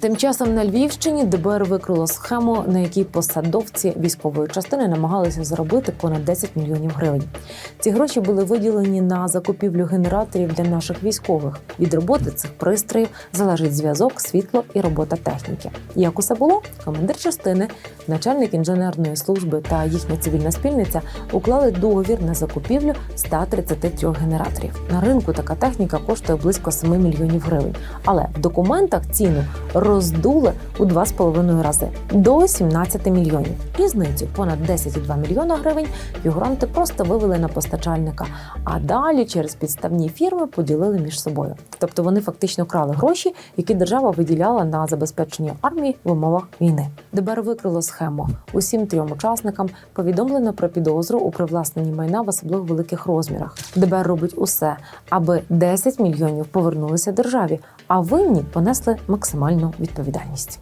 Тим часом на Львівщині ДБР викрило схему, на якій посадовці військової частини намагалися заробити понад 10 мільйонів гривень. Ці гроші були виділені на закупівлю генераторів для наших військових. Від роботи цих пристроїв залежить зв'язок, світло і робота техніки. Як усе було? Командир частини, начальник інженерної служби та їхня цивільна спільниця уклали договір на закупівлю 133 генераторів. На ринку така техніка коштує близько 7 мільйонів гривень, але в документах ціну роздули у 2,5 рази до 17 мільйонів. Різницю понад 10,2 мільйона гривень фігуранти просто вивели на постачальника, а далі через підставні фірми поділили між собою. Тобто вони фактично крали гроші, які держава виділяла на забезпечення армії в умовах війни. ДБР викрило схему. Усім трьом учасникам повідомлено про підозру у привласненні майна в особливо великих розмірах. ДБР робить усе, аби 10 мільйонів повернулися державі, а винні понесли максимальну відповідальність.